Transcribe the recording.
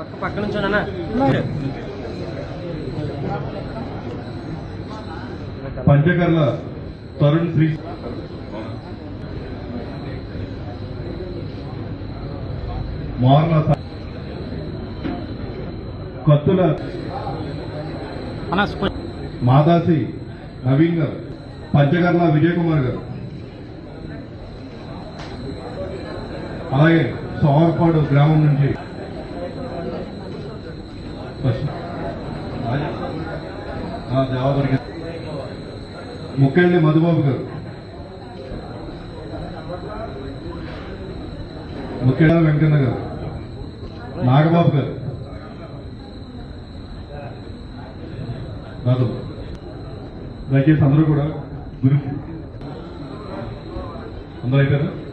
పక్క పక్క నుంచి పంచకర్ల తరుణ్ శ్రీ మార్ల కత్తుల మాదాసి నవీన్ గారు పంచకర్ల విజయ్ కుమార్ గారు. అలాగే సోమర్పాడు గ్రామం నుంచి ఆ, ముక్కెళ్ళి మధుబాబు గారు. ముక్కెళ్ళ వెంకన్న గారు. నాగబాబు గారు. రాదు దయచేసి అందరూ కూడా గురి అందరూ అయిపోయారు?